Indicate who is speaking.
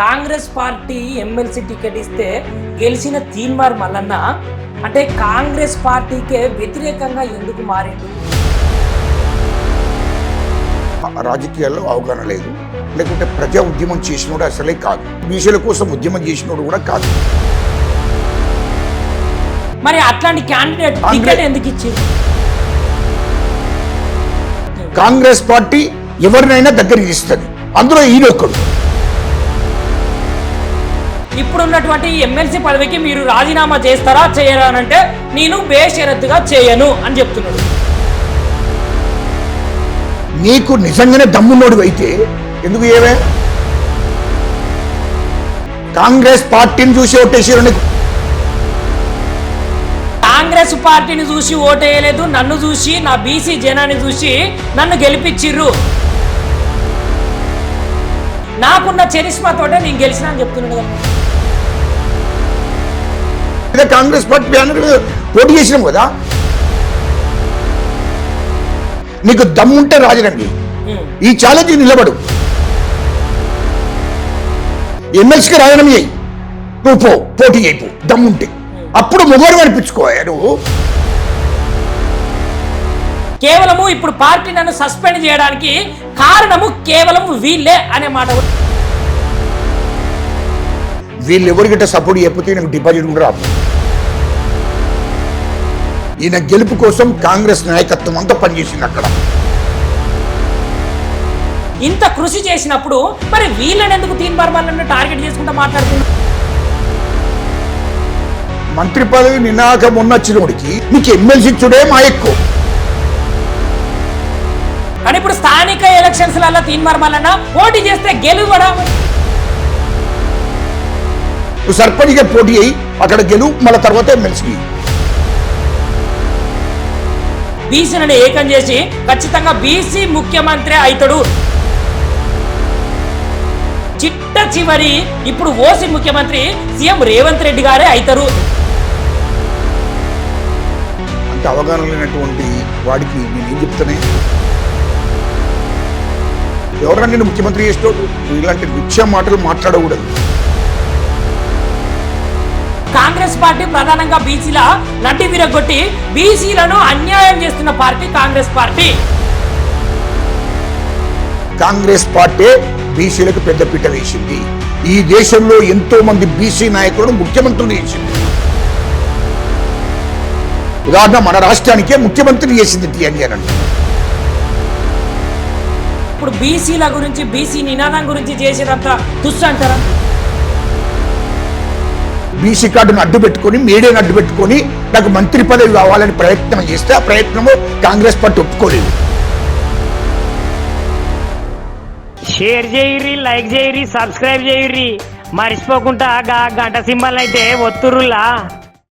Speaker 1: Congress party MLC ticket ఇస్తే గెలిచిన తీన్మార్ మల్లన్న అంటే కాంగ్రెస్ పార్టీకే వ్యతిరేకంగా ఎందుకు మారిండు?
Speaker 2: రాజకీయాల్లో అవగాహన లేదు. లేకుంటే ప్రజా ఉద్యమం చేసినోడు అసలే కాదు. బీసీల కోసం ఉద్యమం చేసినోడు కూడా కాదు.
Speaker 1: మరి అట్లాంటి క్యాండిడేట్ టికెట్ ఎందుకు ఇచ్చింది
Speaker 2: కాంగ్రెస్ పార్టీ ఎవరినైనా దగ్గరికి ఇస్తుంది. అందులో ఈయనొక్కడు
Speaker 1: ఇప్పుడున్నటువంటి ఎమ్మెల్సీ పదవికి మీరు రాజీనామా చేస్తారా చేయరా అని అంటే నేను బేషరతుగా చేయను అని చెప్తున్నాడు.
Speaker 2: నీకు నిజంగానే దమ్మున్నోడు అయితే ఎందుకు ఏవే కాంగ్రెస్ పార్టీని చూసి ఓటేసారు నీకు.
Speaker 1: కాంగ్రెస్ పార్టీని చూసి ఓటేయలేదు నన్ను చూసి నా బీసీ జనాన్ని చూసి నన్ను గెలిపించిర్రు నాకున్న చరిష్మా తోటే నేను గెలిచిన అని చెప్తున్నాడు
Speaker 2: ఇదే కాంగ్రెస్ పార్టీ బ్యానర్ మీద పోటీ చేసినాం కదా. నీకు దమ్ముంటే రాజరంగి
Speaker 1: ఉమ్.
Speaker 2: ఈ ఛాలెంజ్ నిలబడు. ఎమ్మెల్సీకి రాజీనామా చేయి. నువ్వు పో పోటీ అయిపో దమ్ముంటే. అప్పుడు మొగోడు అనిపించుకోయా నువ్వు
Speaker 1: కేవలము ఇప్పుడు పార్టీ నన్ను సస్పెండ్ చేయడానికి కారణము కేవలం వీళ్ళే అనే మాట.
Speaker 2: వీళ్ళు ఎవరికిట సపోర్ట్ చెప్పితే నాకు డిపాజిట్ కూడా రాదు. ఈయన గెలుపు కోసం కాంగ్రెస్ నాయకత్వం అంతా పనిచేసింది అక్కడ.
Speaker 1: ఇంత కృషి చేసినప్పుడు మరి వీళ్ళని ఎందుకు తీన్ బర్మన్ టార్గెట్ చేసుకుంటూ మాట్లాడుతున్నారు?
Speaker 2: మంత్రి పదవి నినాక మొన్నొచ్చినోడికి నీకు ఎమ్మెల్సీ చూడే మా ఎక్కువ.
Speaker 1: కానీ ఇప్పుడు స్థానిక ఎలక్షన్స్లలో తీన్ మల్లన్న పోటీ చేస్తే గెలువడం?
Speaker 2: నువ్వు సర్పంచ్గా పోటీ అయ్యి అక్కడ గెలువు మళ్ళీ తర్వాత ఎమ్మెల్సీ
Speaker 1: బీసీలను ఏకం చేసి ఖచ్చితంగా బీసీ ముఖ్యమంత్రి అవుతాడు చిట్ట చివరి ఇప్పుడు ఓసీ ముఖ్యమంత్రి సీఎం రేవంత్ రెడ్డి గారే అవుతారు
Speaker 2: అంటే అవగాహన లేనటువంటి వాడికి నేను ఏం చెప్తానే? ఎవరన్నా నేను ముఖ్యమంత్రి చేసినోడు? ఇలాంటి నిత్య మాటలు మాట్లాడకూడదు.
Speaker 1: కాంగ్రెస్ పార్టీ ప్రధానంగా బీసీల నడ్డి విరగొట్టి బీసీలను అన్యాయం చేస్తున్న party Congress party.
Speaker 2: Congress party బీసీలకు పెద్దపీట వేసింది. ఈ దేశంలో ఎంతో మంది బీసీ నాయకులను ముఖ్యమంత్రులు చేసింది ఉదాహరణ మన రాష్ట్రానికే ముఖ్యమంత్రి చేసింది టీఎన్జీ అంటే.
Speaker 1: ఇప్పుడు బీసీల గురించి బీసీ నినాదం గురించి చేసేదంతా తుస్సు అంటారా?
Speaker 2: బీసీ కార్డును అడ్డు పెట్టుకొని మీడియాను అడ్డు పెట్టుకొని నాకు మంత్రి పదవి కావాలని ప్రయత్నం చేస్తే ఆ ప్రయత్నము కాంగ్రెస్ పార్టీ ఒప్పుకోలేదు.
Speaker 3: షేర్ చేయరి లైక్ చేయరి సబ్స్క్రైబ్ చేయరి మర్చిపోకుండా గంట సింబల్ అయితే ఒత్తురులా